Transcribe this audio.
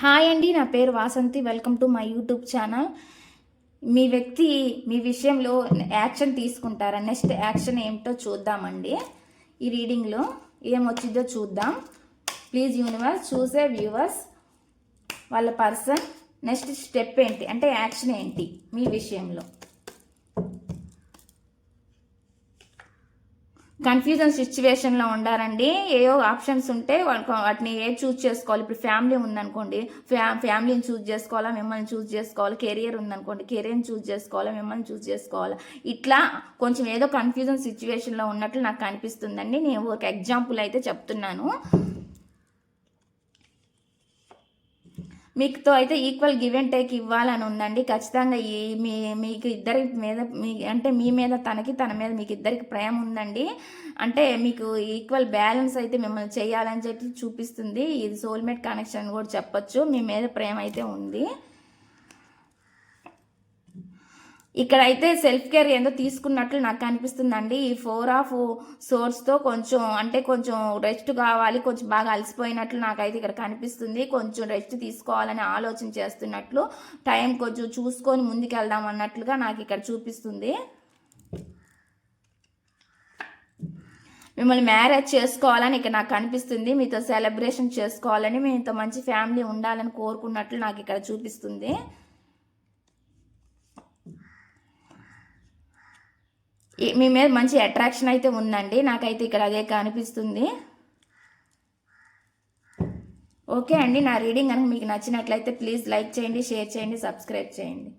Hi అండి నా పేరు Vasanthi. Welcome to my YouTube channel. మీ వ్యక్తి మీ విషయంలో యాక్షన్ తీసుకుంటారా? నెక్స్ట్ యాక్షన్ ఏమిటో చూద్దామండి. ఈ రీడింగ్లో ఏమొచ్చిందో చూద్దాం. ప్లీజ్ యూనివర్స్ చూసే వ్యూవర్స్ వాళ్ళ పర్సన్. నెక్స్ట్ స్టెప్ ఏంటి? అంటే యాక్షన్ ఏంటి మీ విషయంలో? కన్ఫ్యూజన్ సిచ్యువేషన్లో ఉండారండి ఏవో ఆప్షన్స్ ఉంటే వాటిని ఏ చూస్ చేసుకోవాలి? ఇప్పుడు ఫ్యామిలీ ఉందనుకోండి ఫ్యా ఫ్యామిలీని చూస్ చేసుకోవాలా? మిమ్మల్ని చూస్ చేసుకోవాలి? కెరియర్ ఉందనుకోండి కెరియర్ని చూస్ చేసుకోవాలా? మిమ్మల్ని చూస్ చేసుకోవాలా? ఇట్లా కొంచెం ఏదో కన్ఫ్యూజన్ సిచ్యువేషన్లో ఉన్నట్లు నాకు కనిపిస్తుందండి నేను ఒక ఎగ్జాంపుల్ అయితే చెప్తున్నాను. మీకుతో అయితే ఈక్వల్ గివ్ అండ్ టేక్ ఇవ్వాలని ఉందండి. ఖచ్చితంగా ఈ మీ మీకు ఇద్దరి మీద మీ అంటే మీ మీద తనకి తన మీద మీకు ఇద్దరికి ప్రేమ ఉందండి. అంటే మీకు ఈక్వల్ బ్యాలెన్స్ అయితే మిమ్మల్ని చేయాలని చెప్పి చూపిస్తుంది. ఇది సోల్మేట్ కనెక్షన్ కూడా చెప్పొచ్చు. మీ మీద ప్రేమ అయితే ఉంది. ఇక్కడైతే సెల్ఫ్ కేర్ ఏందో తీసుకున్నట్లు నాకు అనిపిస్తుందండి. ఈ ఫోర్ ఆఫ్ సోర్స్తో కొంచెం అంటే కొంచెం రెస్ట్ కావాలి కొంచెం బాగా అలసిపోయినట్లు నాకైతే ఇక్కడ కనిపిస్తుంది. కొంచెం రెస్ట్ తీసుకోవాలని ఆలోచన చేస్తున్నట్లు టైం కొంచెం చూసుకొని ముందుకెళ్దాం అన్నట్లుగా నాకు ఇక్కడ చూపిస్తుంది. మిమ్మల్ని మ్యారేజ్ చేసుకోవాలని ఇక్కడ నాకు కనిపిస్తుంది. మీతో సెలబ్రేషన్ చేసుకోవాలని మీతో మంచి ఫ్యామిలీ ఉండాలని కోరుకున్నట్లు నాకు ఇక్కడ చూపిస్తుంది. మీ మీద మంచి అట్రాక్షన్ అయితే ఉందండి. నాకైతే ఇక్కడ అదే కనిపిస్తుంది. ఓకే అండి. నా రీడింగ్ కనుక మీకు నచ్చినట్లయితే ప్లీజ్ లైక్ చేయండి షేర్ చేయండి సబ్స్క్రైబ్ చేయండి.